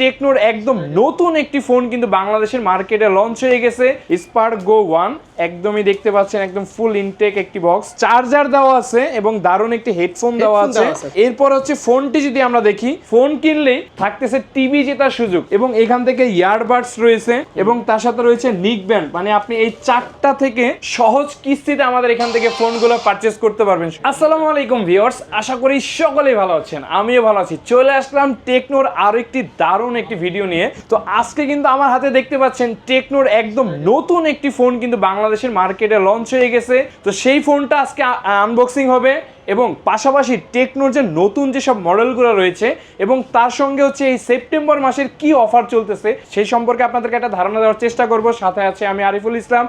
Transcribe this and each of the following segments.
টেকনোর একদম নতুন একটি ফোন কিন্তু বাংলাদেশের মার্কেটে লঞ্চ হয়ে গেছে। স্পার্ক গো ওয়ান একদমই দেখতে পাচ্ছেন একদম ফুল ইনটেক একটি বক্স চার্জার দেওয়া আছে এবং দারুণ একটি হেডফোন দেওয়া আছে। এরপর হচ্ছে ফোনটি যদি আমরা দেখি ফোন কিনলে থাকতেছে টিভি জেতার সুযোগ এবং এখান থেকে ইয়ারবাডস রয়েছে এবং তার সাথে রয়েছে নিক ব্যান্ড মানে আপনি এই চারটা থেকে সহজ কিস্তিতে আমাদের এখান থেকে ফোনগুলো পারচেস করতে পারবেন। আসসালামু আলাইকুম ভিউয়ার্স আশা করি সকলেই ভালো আছেন আমিও ভালো আছি। চলে আসলাম টেকনোর আরও একটি দারুণ একটি ভিডিও নিয়ে। তো আজকে কিন্তু আমার হাতে দেখতে পাচ্ছেন টেকনোর একদম নতুন একটি ফোন কিন্তু বাংলাদেশের মার্কেটে লঞ্চ হয়ে গেছে। তো সেই ফোনটা আজকে আনবক্সিং হবে এবং পাশাপাশি টেকনোর যে নতুন যেসব মডেলগুলো রয়েছে এবং তার সঙ্গে হচ্ছে এই সেপ্টেম্বর মাসের কি অফার চলতেছে সেই সম্পর্কে আপনাদেরকে একটা ধারণা দেওয়ার চেষ্টা করব। সাথে আছে আমি আরিফুল ইসলাম।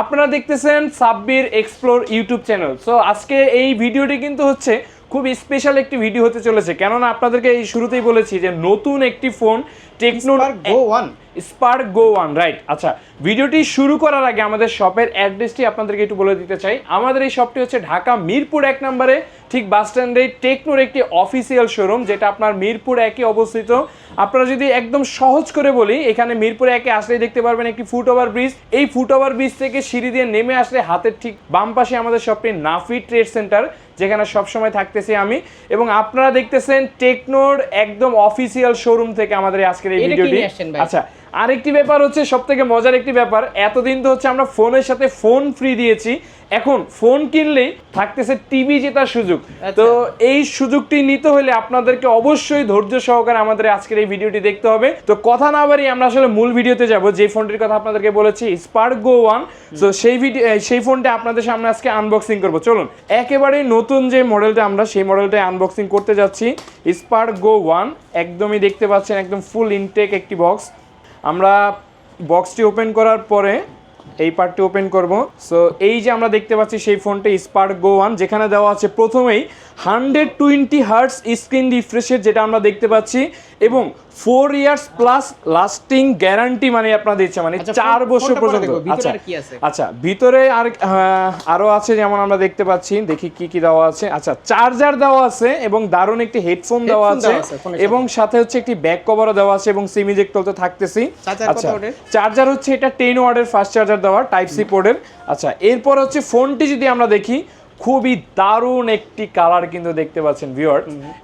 আপনারা দেখতেছেন Sabbir explore YouTube channel so আজকে এই ভিডিওটি কিন্তু হচ্ছে খুব স্পেশাল একটি ভিডিও হতে চলেছে কেননা আপনাদেরকে এই শুরুতেই বলেছি যে নতুন একটি phone টেকনোর go one. Spark go one right আচ্ছা ভিডিওটি শুরু করার আগে আমাদের শপের অ্যাড্রেসটি আপনাদেরকে একটু বলে দিতে চাই। আমাদের এই শপটি হচ্ছে ঢাকা মিরপুর এক নম্বরে ঠিক বাস স্ট্যান্ডে টেকনোর একটি অফিসিয়াল শোরুম যেটা আপনার মিরপুর একে অবস্থিত। আপনারা যদি একদম সহজ করে বলি এখানে মিরপুর একে আসলেই দেখতে পারবেন একটি ফুট ওভার ব্রিজ এই ফুট ওভার ব্রিজ থেকে সিঁড়ি দিয়ে নেমে আসলে হাতের ঠিক বাম পাশে আমাদের শপটি নাফি ট্রেড সেন্টার যেখানে সবসময় থাকতেছি আমি। এবং আপনারা দেখতেছেন টেকনোর একদম অফিসিয়াল শোরুম থেকে আমাদের আজকের এই ভিডিওটি। আচ্ছা আরেকটি ব্যাপার হচ্ছে সব থেকে মজার একটি ব্যাপার এতদিন তো হচ্ছে আমরা ফোনের সাথে ফোন ফ্রি দিয়েছি এখন ফোন কিনলেই থাকতেছে টিভি জেতার সুযোগ। আচ্ছা। তো এই সুযোগটি নিতে হলে আপনাদেরকে অবশ্যই ধৈর্য সহকারে আমাদের আজকের এই ভিডিওটি দেখতে হবে। তো কথা না বাড়িয়ে আমরা আসলে মূল ভিডিওতে যাব যে ফোনটির কথা আপনাদেরকে বলেছি স্পার্ক গো ওয়ান তো সেই ভিডিও সেই ফোনটা আপনাদের সামনে আজকে আনবক্সিং করব। চলুন একেবারেই নতুন যে মডেলটা আমরা সেই মডেলটা আনবক্সিং করতে যাচ্ছি স্পার্ক গো ওয়ান একদমই দেখতে পাচ্ছেন একদম ফুল ইনটেক একটি বক্স আমরা বক্সটি ওপেন করার পরে এই পার্টটি ওপেন করব। সো এই যে আমরা দেখতে পাচ্ছি সেই ফোনটা স্পার্ক গো ওয়ান যেখানে দেওয়া আছে প্রথমেই হান্ড্রেড টোয়েন্টি হার্টস স্ক্রিন রিফ্রেশের যেটা আমরা দেখতে পাচ্ছি এবং four years plus lasting guarantee মানে আপনারা দিচ্ছে মানে আচ্ছা, চার বছর পর্যন্ত। ভিতরে আচ্ছা আচ্ছা ভিতরে আর আহ, আরও আছে যেমন আমরা দেখতে পাচ্ছি দেখি কি কি দেওয়া আছে। আচ্ছা চার্জার দেওয়া আছে এবং দারুণ একটি হেডফোন দেওয়া আছে। এবং সাথে। হচ্ছে একটি ব্যাক কভারও দেওয়া আছে এবং সিম ইজেক্ট তো থাকতেছি আচ্ছা চার্জার হচ্ছে এটা টেন ওয়ার্ডের ফাস্ট চার্জার দেওয়া টাইপ সি পোর্টের। আচ্ছা এরপর হচ্ছে ফোনটি যদি আমরা দেখি খুবই দারুণ একটি কালার কিন্তু দেখতে পাচ্ছেন ভিউয়ার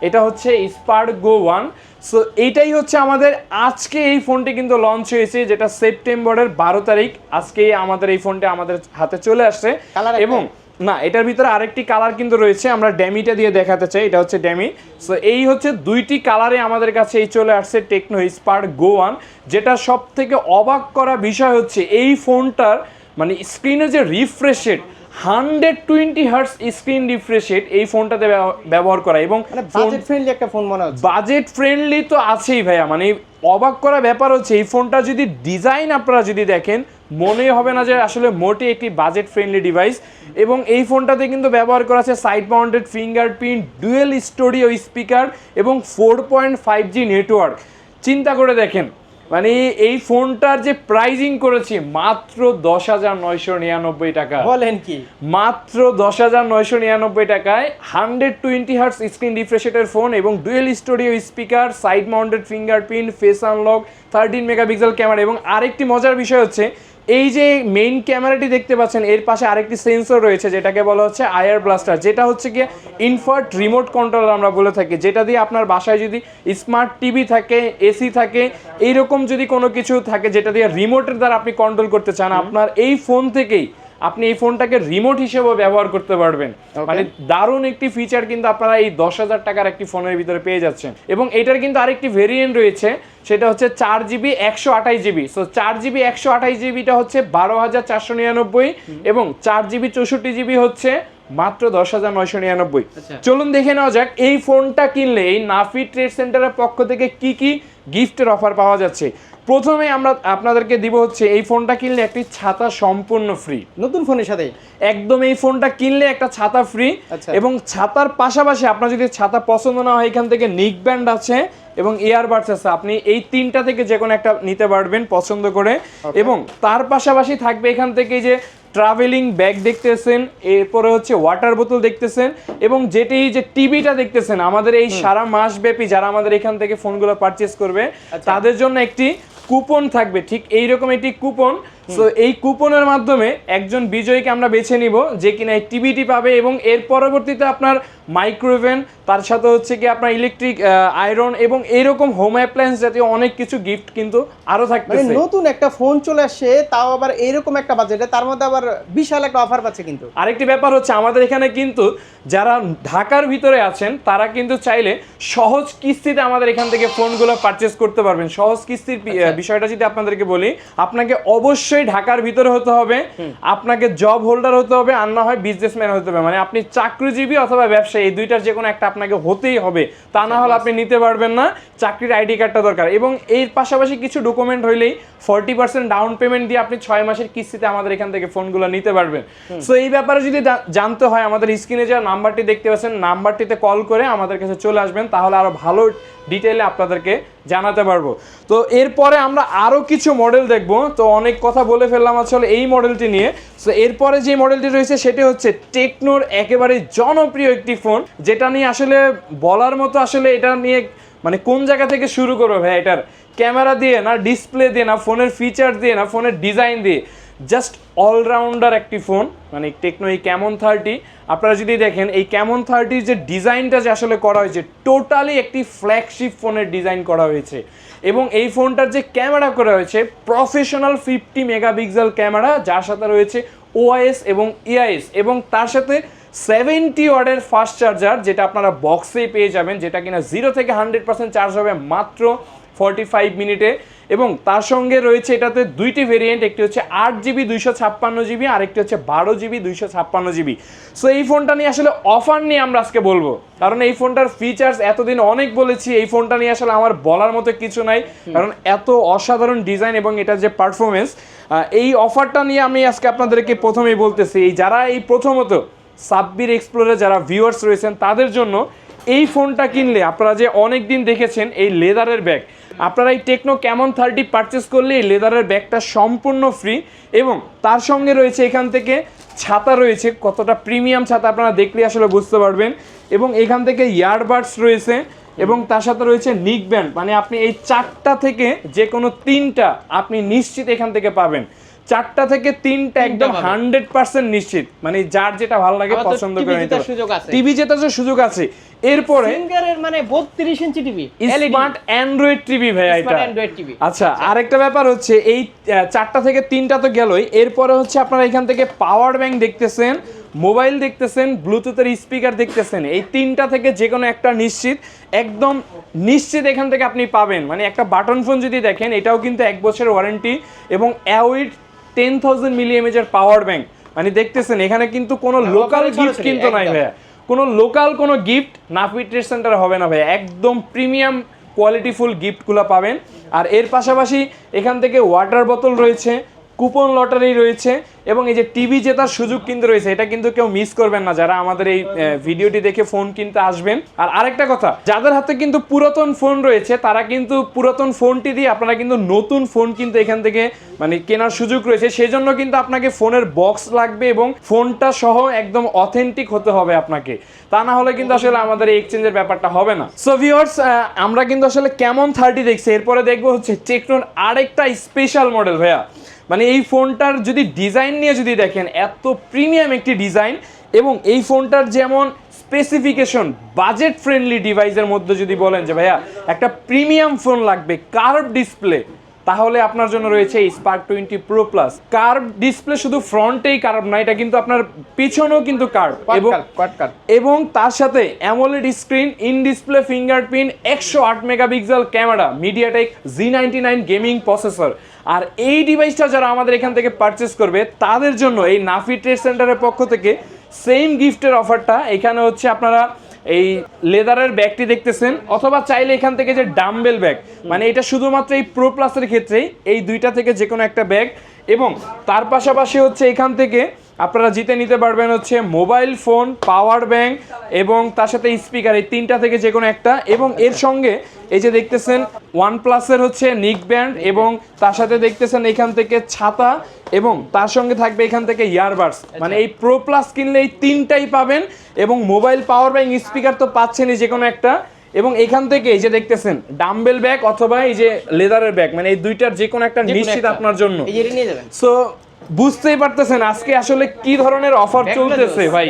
এটা হচ্ছে স্পার্ক গো ওয়ান সো এইটাই হচ্ছে আমাদের আজকে এই ফোনটি কিন্তু লঞ্চ হয়েছে যেটা সেপ্টেম্বরের বারো তারিখ। আজকে আমাদের এই ফোনটি আমাদের হাতে চলে আসছে। এবং না এটার ভিতরে আরেকটি কালার কিন্তু রয়েছে আমরা ড্যামিটা দিয়ে দেখাতে চাই এটা হচ্ছে ড্যামি সো এই হচ্ছে দুইটি কালারে আমাদের কাছে এই চলে আসছে টেকনো স্পার্ক গো ওয়ান যেটা সব থেকে অবাক করা বিষয় হচ্ছে এই ফোনটার মানে স্ক্রিনে যে refresh rate hundred twenty hertz screen refresh rate এই ফোনটাতে ব্যব- ব্যবহার করা এবং মানে বাজেট ফ্রেন্ডলি একটা ফোন মনে হচ্ছে। বাজেট ফ্রেন্ডলি তো আছেই ভাইয়া মানে অবাক করা ব্যাপার হচ্ছে এই ফোনটা যদি ডিজাইন আপনারা যদি দেখেন মনে হবে না যে আসলে মোটে একটি বাজেট ফ্রেন্ডলি ডিভাইস এবং এই ফোনটাতে কিন্তু ব্যবহার করা আছে side mounted fingerprint dual stereo speaker এবং four point five G network চিন্তা করে দেখেন মানে এই ফোনটার যে প্রাইজিং করেছি মাত্র দশ হাজার নয়শো নিরানব্বই টাকা। বলেন কি? মাত্র দশ হাজার নয়শো নিরানব্বই টাকায় হান্ড্রেড টোয়েন্টি হার্স স্ক্রিন রিফ্রেশেটের ফোন এবং dual stereo speaker side mounted fingerprint face unlock thirteen megapixel camera এবং আরেকটি মজার বিষয় হচ্ছে এই যে মেইন ক্যামেরাটি দেখতে পাচ্ছেন এর পাশে আরেকটি সেন্সর রয়েছে যেটাকে বলা হচ্ছে আয়ার ব্লাস্টার যেটা হচ্ছে গিয়ে ইনফার্ট রিমোট কন্ট্রোল আমরা বলে থাকি যেটা দিয়ে আপনার বাসায় যদি স্মার্ট টিভি থাকে এসি থাকে এইরকম যদি কোনো কিছু থাকে যেটা দিয়ে রিমোটের দ্বারা আপনি কন্ট্রোল করতে চান আপনার এই ফোন থেকেই আপনি এই ফোনটাকে রিমোট হিসেবে ব্যবহার করতে পারবেন। মানে দারুণ একটি ফিচার কিন্তু আপনারা এই দশ হাজার টাকার একটি ফোনের ভিতরে পেয়ে যাচ্ছেন। এবং এটার কিন্তু আরেকটি ভেরিয়েন্ট রয়েছে সেটা হচ্ছে চার জিবি একশো আঠাশ জিবি সো চার জিবি একশো আঠাশ জিবিটা হচ্ছে বারো হাজার চারশো নিরানব্বই এবং চার জিবি চৌষট্টি জিবি হচ্ছে মাত্র দশ হাজার নয়শো নিরানব্বই। আচ্ছা। চলুন দেখে নেওয়া যাক এই ফোনটা কিনলে এই নাফি ট্রেড সেন্টারের পক্ষ থেকে কি কি গিফটের অফার পাওয়া যাচ্ছে। প্রথমে আমরা আপনাদেরকে দিব হচ্ছে এই ফোনটা কিনলে একটি ছাতা সম্পূর্ণ ফ্রি নতুন ফোনের সাথে? একদম এই ফোনটা কিনলে একটা ছাতা ফ্রি আচ্ছা। এবং ছাতার পাশাপাশি আপনার যদি ছাতা পছন্দ না হয় এখান থেকে নিক ব্যান্ড আছে এবং ইয়ারবাডস আছে। আপনি এই তিনটা থেকে যে কোনো একটা নিতে পারবেন পছন্দ করে। এবং তার পাশাপাশি থাকবে এখান থেকে যে ট্রাভেলিং ব্যাগ দেখতেছেন এরপরে হচ্ছে ওয়াটার বোতল দেখতেছেন এবং যেটি যে টিভিটা দেখতেছেন আমাদের এই সারা মাস ব্যাপী যারা আমাদের এখান থেকে ফোনগুলো পারচেস করবে তাদের জন্য একটি কুপন থাকবে। ঠিক এইরকম একটি কুপন সো এই কুপনের মাধ্যমে একজন বিজয়ীকে আমরা বেছে নিব যে কিনা এই টিভিটি পাবে এবং এর পরবর্তীতে আপনার মাইক্রোওভেন তার সাথে হচ্ছে কি আপনার ইলেকট্রিক আয়রন এবং এইরকম হোম অ্যাপ্লায়েন্স জাতীয় অনেক কিছু গিফট কিন্তু আরও থাকবে নতুন একটা ফোন চলে আসে তাও আবার এইরকম একটা বাজেটে তার মধ্যে আবার বিশাল একটা অফার পাচ্ছে কিন্তু। আরেকটি ব্যাপার হচ্ছে আমাদের এখানে কিন্তু যারা ঢাকার ভিতরে আছেন তারা কিন্তু চাইলে সহজ কিস্তিতে আমাদের এখান থেকে ফোনগুলো পারচেস করতে পারবেন। সহজ কিস্তির আচ্ছা। বিষয়টা যদি আপনাদেরকে বলি আপনাকে অবশ্যই ঢাকার ভিতরে হতে হবে। আপনাকে জব হোল্ডার হতে হবে আর না হয় বিজনেসম্যান হতে হবে। মানে আপনি চাকরিজীবী অথবা ব্যবসায়ী এই দুইটার যে কোনো একটা আপনাকে হতেই হবে। তা না হলে আপনি নিতে পারবেন না। চাকরির আইডি কার্ডটা দরকার। এবং এর পাশাপাশি কিছু ডকুমেন্ট হইলেই ফর্টি পার্সেন্ট ডাউন পেমেন্ট দিয়ে আপনি ছয় মাসের কিস্তিতে আমাদের এখান থেকে ফোনগুলো নিতে পারবেন। সো এই ব্যাপারে যদি জানতে হয় আমাদের স্ক্রিনে যে নাম্বারটি দেখতে পাচ্ছেন নাম্বারটিতে কল করে আমাদের কাছে চলে আসবেন। তাহলে আরও ভালো ডিটেইলে আপনাদেরকে জানাতে পারব। তো এরপরে আমরা আরও কিছু মডেল দেখব। তো অনেক কথা বলে ফেললাম আসলে এই মডেলটি নিয়ে। সো এরপরে যে মডেলটি রয়েছে, সেটি হচ্ছে টেকনোর একেবারে জনপ্রিয় একটি ফোন যেটা নিয়ে আসলে বলার মতো আসলে এটা নিয়ে মানে কোন জায়গা থেকে শুরু করবে ভাই এটার? ক্যামেরা দিয়ে না ডিসপ্লে দিয়ে না ফোনের ফিচার দিয়ে না ফোনের ডিজাইন দিয়ে? জাস্ট অলরাউন্ডার একটি ফোন মানে টেকনো এই ক্যামন থার্টি। আপনারা যদি দেখেন, এই ক্যামন থার্টির যে ডিজাইনটা যে আসলে করা হয়েছে, টোটালি একটি ফ্ল্যাগশিপ ফোনের ডিজাইন করা হয়েছে। এবং এই ফোনটার যে ক্যামেরা করা হয়েছে, প্রফেশনাল ফিফটি মেগাপিক্সেল ক্যামেরা, যার সাথে রয়েছে ওআইএস এবং ইআইএস এবং তার সাথে সেভেন্টি ওয়ার্ডের ফাস্ট চার্জার, যেটা আপনারা বক্সেই পেয়ে যাবেন, যেটা কিনা জিরো থেকে হান্ড্রেড পার্সেন্ট চার্জ হবে মাত্র ফর্টি ফাইভ মিনিটে। এবং তার সঙ্গে রয়েছে এটাতে দুইটি ভেরিয়েন্ট একটি হচ্ছে আট জিবি দুইশো ছাপ্পান্ন জিবি আর একটি হচ্ছে বারো জিবি দুইশো ছাপ্পান্ন জিবি সো এই ফোনটা নিয়ে আসলে অফার নিয়ে আমরা আজকে বলব। কারণ এই ফোনটার ফিচার্স এতদিন অনেক বলেছি এই ফোনটা নিয়ে আসলে আমার বলার মতো কিছু নাই। কারণ এত অসাধারণ ডিজাইন এবং এটার যে পারফরমেন্স এই অফারটা নিয়ে আমি আজকে আপনাদেরকে প্রথমেই বলতেছি এই যারা এই প্রথমত সাব্বির এক্সপ্লোরে যারা ভিউয়ার্স রয়েছেন তাদের জন্য এই ফোনটা কিনলে আপনারা যে অনেক দিন দেখেছেন এই লেদারের ব্যাগ আপনারা এই টেকনো ক্যামন থার্টি পারচেস করলে লেদারের ব্যাগটা সম্পূর্ণ ফ্রি এবং তার সঙ্গে রয়েছে এখান থেকে ছাতা রয়েছে, কতটা প্রিমিয়াম ছাতা আপনারা দেখলে আসলে বুঝতে পারবেন। এবং এখান থেকে ইয়ারবাডস রয়েছে এবং তার সাথে রয়েছে নিক ব্যান্ড মানে আপনি এই চারটা থেকে যে কোনো তিনটা আপনি নিশ্চিত এখান থেকে পাবেন। চারটা থেকে তিনটা একদম হান্ড্রেড পার্সেন্ট নিশ্চিত। মানে যার যেটা ভালো লাগে পছন্দ করে নিতে। টিভি জেতার যে সুযোগ আছে এরপরে মানে বত্রিশ inch TV smart Android TV ভাই এটা। TV আচ্ছা আরেকটা ব্যাপার হচ্ছে এই চারটা থেকে তিনটা তো গেলই। এরপরে হচ্ছে আপনারা এখান থেকে পাওয়ার ব্যাংক দেখতেছেন মোবাইল দেখতেছেন ব্লুটুথের স্পিকার দেখতেছেন। এই তিনটা থেকে যে কোনো একটা নিশ্চিত একদম নিশ্চিত এখান থেকে আপনি পাবেন। মানে একটা বাটন ফোন যদি দেখেন এটাও কিন্তু এক বছরের ওয়ারেন্টি এবং অ্যাউইড টেন থাউজেন্ড মিলি এমএজের পাওয়ার ব্যাংক মানে দেখতেছেন এখানে কিন্তু কোনো লোকাল Local গিফট কিন্তু নাই। ভাইয়া। কোনো লোকাল কোনো গিফট নাফি ট্রেড সেন্টারে হবে না ভাইয়া। একদম প্রিমিয়াম কোয়ালিটিফুল গিফটগুলো পাবেন। আর এর পাশাপাশি এখান থেকে ওয়াটার বোতল রয়েছে কুপন লটারি রয়েছে এবং এই যে টিভি জেতার সুযোগ কিন্তু রয়েছে, এটা কিন্তু কেউ মিস করবেন না। যারা আমাদের এই ভিডিওটি দেখে ফোন কিনতে আসবেন। আর আরেকটা কথা, যাদের হাতে কিন্তু পুরাতন ফোন রয়েছে, তারা কিন্তু পুরাতন ফোনটি দিয়ে আপনারা কিন্তু নতুন ফোন কিন্তু এখান থেকে মানে কেনার সুযোগ রয়েছে। সেই জন্য কিন্তু আপনাকে ফোনের বক্স লাগবে এবং ফোনটা সহ একদম অথেন্টিক হতে হবে আপনাকে। তা না হলে কিন্তু আসলে আমাদের এই এক্সচেঞ্জের ব্যাপারটা হবে না। সো ভিউয়ার্স আমরা কিন্তু আসলে কেমন থার্টি দেখছি? এরপরে দেখব হচ্ছে টেকনোর আরেকটা স্পেশাল মডেল ভাইয়া। মানে এই ফোনটার যদি ডিজাইন নিয়ে যদি দেখেন, এত প্রিমিয়াম একটি ডিজাইন এবং এই ফোনটার যেমন স্পেসিফিকেশন বাজেট ফ্রেন্ডলি ডিভাইসের মধ্যে যদি বলেন যে, ভাইয়া, একটা প্রিমিয়াম ফোন লাগবে কার্ভ ডিসপ্লে তাহলে আপনার জন্য রয়েছে এই Spark twenty Pro plus curve display শুধু ফ্রন্টেই কার্ভ না এটা কিন্তু আপনার পিছনেও কিন্তু কার্ভ এবং এবং তার সাথে AMOLED screen in display fingerprint একশো আট megapixel camera MediaTek G ninety nine gaming processor আর এই ডিভাইসটা যারা আমাদের এখান থেকে পারচেস করবে তাদের জন্য এই নাফি ট্রেড সেন্টারের পক্ষ থেকে সেম গিফটের অফারটা এখানে হচ্ছে আপনারা এই লেদারের ব্যাগটি দেখতেছেন, অথবা চাইলে এখান থেকে যে ডাম্বেল ব্যাগ মানে এটা শুধুমাত্র এই প্রো প্লাসের ক্ষেত্রেই এই দুইটা থেকে যে কোনো একটা ব্যাগ, এবং তার পাশাপাশি হচ্ছে এখান থেকে আপনারা জিতে নিতে পারবেন হচ্ছে মোবাইল ফোন পাওয়ার ব্যাংক এবং তার সাথে স্পিকার এই তিনটা থেকে যে কোনো একটা। এবং এর সঙ্গে এই যে দেখতেছেন ওয়ান প্লাসের হচ্ছে নিক ব্যান্ড এবং তার সাথে দেখতেছেন এখান থেকে ছাতা এবং তার সঙ্গে থাকবে এখান থেকে ইয়ারবাডস মানে এই প্রো প্লাস কিনলে এই তিনটাই পাবেন এবং মোবাইল পাওয়ার ব্যাংক স্পিকার তো পাচ্ছেনই যে কোনো একটা। এবং এখান থেকে এই যে দেখতেছেন ডাম্বেল ব্যাগ অথবা এই যে লেদারের ব্যাগ মানে এই দুইটার যে কোনো একটা নিশ্চিত আপনার জন্য। সো বুঝতেই পারতেছেন আজকে আসলে কি ধরনের অফার চলতেছে ভাই?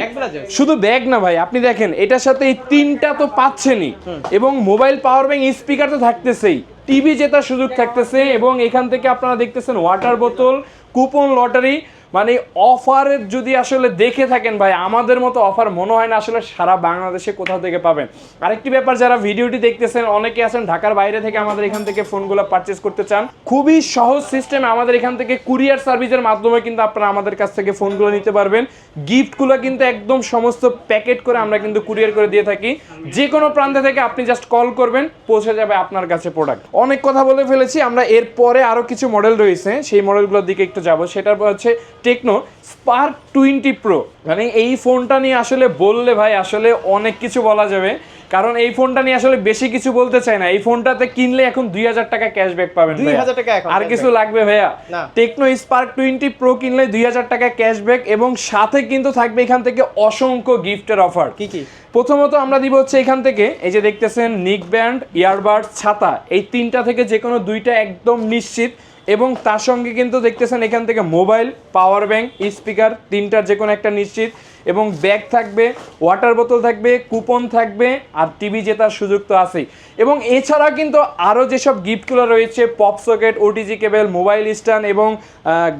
শুধু ব্যাগ না ভাই আপনি দেখেন এটার সাথে এই তিনটা তো পাচ্ছেনই। এবং মোবাইল পাওয়ার ব্যাংক স্পিকার তো থাকতেছেই। টিভি জেতার সুযোগ থাকতেছে এবং এখান থেকে আপনারা দেখতেছেন ওয়াটার বোতল কুপন লটারি মানে অফারের যদি আসলে দেখে থাকেন ভাই, আমাদের মতো অফার মনে হয় না আসলে সারা বাংলাদেশে কোথাও থেকে পাবেন। আরেকটি ব্যাপার, যারা ভিডিওটি দেখতেছেন, অনেকে আছেন ঢাকার বাইরে থেকে আমাদের এখান থেকে ফোনগুলো পারচেস করতে চান। খুবই সহজ সিস্টেমে আমাদের এখান থেকে কুরিয়ার সার্ভিসের মাধ্যমে কিন্তু আপনারা আমাদের কাছ থেকে ফোনগুলো নিতে পারবেন। গিফটগুলো কিন্তু একদম সমস্ত প্যাকেট করে আমরা কিন্তু কুরিয়ার করে দিয়ে থাকি। যে কোনো প্রান্তে থেকে আপনি জাস্ট কল করবেন, পৌঁছে যাবে আপনার কাছে প্রোডাক্ট অনেক কথা বলে ফেলেছি, আমরা এরপরে আরও কিছু মডেল রয়েছে, সেই মডেলগুলোর দিকে একটু যাব। পর হচ্ছে টেকনো স্পার্ক টোয়েন্টি প্রো মানে এই ফোনটা নিয়ে আসলে বললে ভাই আসলে অনেক কিছু বলা যাবে। কারণ এই ফোনটা নিয়ে আসলে বেশি কিছু বলতে চাই না। এই ফোনটাতে কিনলে এখন দুই হাজার টাকা ক্যাশব্যাক পাবেন দুই হাজার টাকা আর কিছু লাগবে ভাইয়া? টেকনো স্পার্ক টোয়েন্টি প্রো কিনলে দুই হাজার টাকা ক্যাশব্যাক এবং সাথে কিন্তু থাকবে এখান থেকে অসংখ্য গিফটের অফার কি কি? প্রথমত আমরা দিব হচ্ছে এখান থেকে এই যে দেখতেছেন নিক ব্যান্ড ইয়ারবাডস ছাতা। এই তিনটা থেকে যে কোনো দুইটা একদম নিশ্চিত। এবং তার সঙ্গে কিন্তু দেখতেছেন এখান থেকে মোবাইল, পাওয়ার ব্যাংক, স্পিকার, তিনটার যে কোনো একটা নিশ্চিত। এবং ব্যাগ থাকবে ওয়াটার বোতল থাকবে কুপন থাকবে আর টিভি জেতার সুযোগ তো আছেই। এবং এছাড়া কিন্তু আরও যেসব গিফটগুলো রয়েছে pop socket OTG cable mobile stand এবং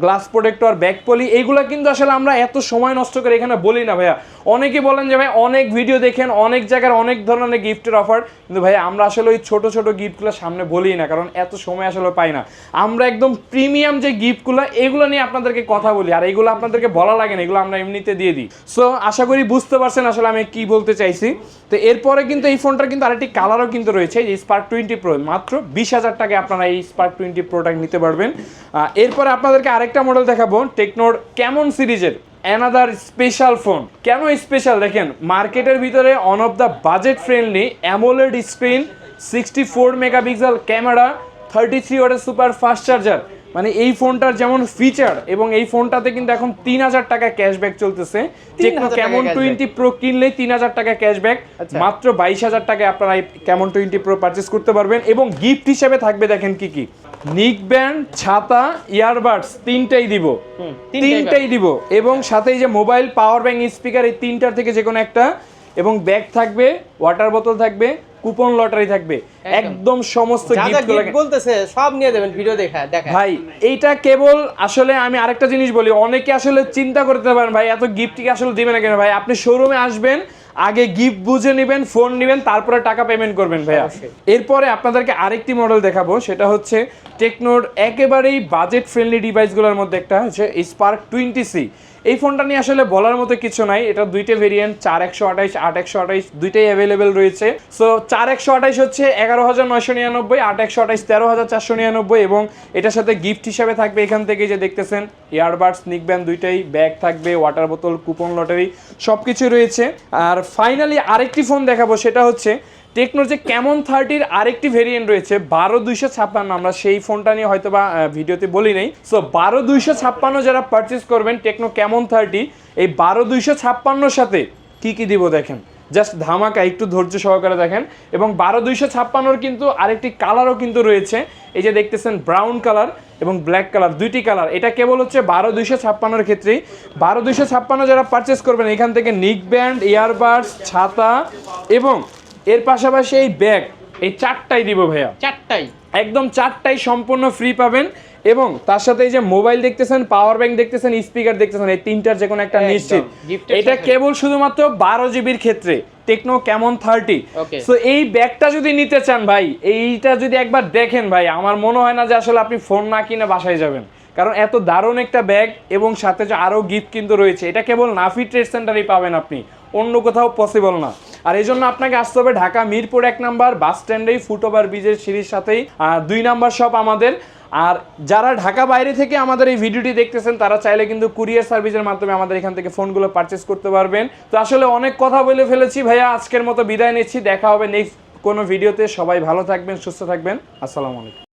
গ্লাস প্রোটেক্টর ব্যাক পলি এইগুলো কিন্তু আসলে আমরা এত সময় নষ্ট করে এখানে বলি না ভাইয়া। অনেকে বলেন যে ভাই, অনেক ভিডিও দেখেন, অনেক জায়গার অনেক ধরনের গিফটের অফার কিন্তু ভাই আমরা আসলে ওই ছোট ছোট গিফটগুলো সামনে বলি না, কারণ এত সময় আসলে পাই না। আমরা একদম প্রিমিয়াম যে গিফটগুলো এগুলো নিয়ে আপনাদেরকে কথা বলি, আর এগুলো আপনাদেরকে বলা লাগে না, এগুলো আমরা এমনিতে দিয়ে দিই। সো আশা করি বুঝতে পারছেন আসলে আমি কি বলতে চাইছি। তো এরপরে কিন্তু এই ফোনটার কিন্তু আরেকটি কালারও কিন্তু রয়েছে, এই স্পার্ক টোয়েন্টি প্রো মাত্র বিশ হাজার টাকায় আপনারা এই স্পার্ক টোয়েন্টি প্রোডাক্ট নিতে পারবেন। এরপরে আপনাদেরকে আরেকটা মডেল দেখাবো টেকনোর কেমন সিরিজের অ্যানাদার স্পেশাল ফোন কেন স্পেশাল দেখেন মার্কেটের ভিতরে one of the budget friendly AMOLED screen sixty four megapixel camera thirty three ওয়াটের সুপার ফাস্ট চার্জার মানে এই ফোনটার যেমন ফিচার এবং এই ফোনটাতে কিন্তু এখন তিন হাজার টাকা ক্যাশব্যাক চলতেছে। টেকনো 3,000 টাকা কেমন টোয়েন্টি প্রো কিনলে তিন হাজার টাকা ক্যাশব্যাক আচ্ছা। মাত্র বাইশ হাজার টাকায় আপনারা এই কেমন টোয়েন্টি প্রো পারচেস করতে পারবেন এবং গিফট হিসেবে থাকবে দেখেন কি কি। নিক ব্যান্ড ছাতা ইয়ারবাডস তিনটাই দিব। তিনটাই তিনটাই দিব এবং সাথে এই যে মোবাইল পাওয়ার ব্যাংক স্পিকার এই তিনটার থেকে যে কোনো একটা এবং ব্যাগ থাকবে ওয়াটার বোতল থাকবে কুপন লটারি থাকবে। একদম। সমস্ত বলতেছে সব নিয়ে দেবেন ভিডিও দেখা দেখা। ভাই এইটা কেবল আসলে আমি আরেকটা জিনিস বলি অনেকে আসলে চিন্তা করতে পারেন ভাই এত গিফট কি আসলে দিবেন না কেন? ভাই আপনি শোরুমে আসবেন আগে গিফট বুঝে নেবেন ফোন নেবেন তারপরে টাকা পেমেন্ট করবেন ভাইয়া। এরপরে আপনাদেরকে আরেকটি মডেল দেখাবো সেটা হচ্ছে টেকনোর একেবারেই বাজেট ফ্রেন্ডলি ডিভাইসগুলোর মধ্যে একটা হচ্ছে স্পার্ক টোয়েন্টি সি এই ফোনটা নিয়ে আসলে বলার মতো কিছু নাই। এটা দুইটা ভেরিয়েন্ট চার একশো আঠাইশ আট একশো আঠাইশ দুইটাই অ্যাভেলেবেল রয়েছে। সো চার একশো আঠাইশ হচ্ছে এগারো হাজার নয়শো নিরানব্বই, আট একশো আঠাইশ তেরো হাজার চারশো নিরানব্বই এবং এটার সাথে গিফট হিসাবে থাকবে এখান থেকে যে দেখতেছেন ইয়ারবাডস নিক ব্যান্ড দুইটাই ব্যাগ থাকবে ওয়াটার বোতল কুপন লটারি সব কিছু রয়েছে। আর ফাইনালি আরেকটি ফোন দেখাবো, সেটা হচ্ছে টেকনোর যে ক্যামন থার্টির আরেকটি ভেরিয়েন্ট রয়েছে, বারো দুইশো ছাপ্পান্ন। আমরা সেই ফোনটা নিয়ে হয়তো বা ভিডিওতে বলি নাই। সো বারো দুইশো ছাপ্পান্ন যারা পারচেস করবেন টেকনো ক্যামন থার্টি, এই বারো দুইশো ছাপ্পান্নর সাথে কি কি দিব দেখেন? জাস্ট ধামাকা, একটু ধৈর্য সহকারে দেখেন। এবং বারো দুইশো ছাপ্পান্নর কিন্তু আরেকটি কালারও কিন্তু রয়েছে। এই যে দেখতেছেন ব্রাউন কালার এবং ব্ল্যাক কালার দুইটি কালার এটা কেবল হচ্ছে বারো দুইশো ছাপ্পান্নর ক্ষেত্রেই। বারো দুইশো ছাপ্পান্ন যারা পারচেস করবেন, এখান থেকে নিক ব্যান্ড ইয়ারবাডস ছাতা এবং এর পাশাপাশি এই ব্যাগ এই চারটাই দিব ভাইয়া। চারটাই? একদম চারটাই সম্পূর্ণ ফ্রি পাবেন এবং তার সাথে এই যে মোবাইল দেখতেছেন পাওয়ার ব্যাংক দেখতেছেন স্পিকার দেখতেছেন এই তিনটার যে কোনো একটা নিশ্চিত। এটা কেবল শুধুমাত্র বারো জিবির ক্ষেত্রে টেকনো কেমন থার্টি. সো এই ব্যাগটা যদি নিতে চান ভাই এইটা যদি একবার দেখেন ভাই আমার মনে হয় না যে আসলে আপনি ফোন না কিনে বাসায় যাবেন। কারণ এত দারুণ একটা ব্যাগ এবং সাথে যে আরও গিফট কিন্তু রয়েছে এটা কেবল নাফি ট্রেড সেন্টারেই পাবেন আপনি। অন্য কোথাও পসিবল না। আর এই জন্য আপনাকে আসতে হবে ঢাকা মিরপুর এক নাম্বার, বাস স্ট্যান্ডেই ফুটওভার ব্রিজের সিঁড়ির সাথেই দুই নাম্বার শপ আমাদের। আর যারা ঢাকা বাইরে থেকে আমাদের এই ভিডিওটি দেখতেছেন, তারা চাইলে কিন্তু কুরিয়ার সার্ভিসের মাধ্যমে আমাদের এখান থেকে ফোনগুলো পারচেস করতে পারবেন। তো আসলে অনেক কথা বলে ফেলেছি ভাইয়া, আজকের মতো বিদায় নিচ্ছি। দেখা হবে নেক্সট কোনো ভিডিওতে। সবাই ভালো থাকবেন, সুস্থ থাকবেন। আসসালামু আলাইকুম।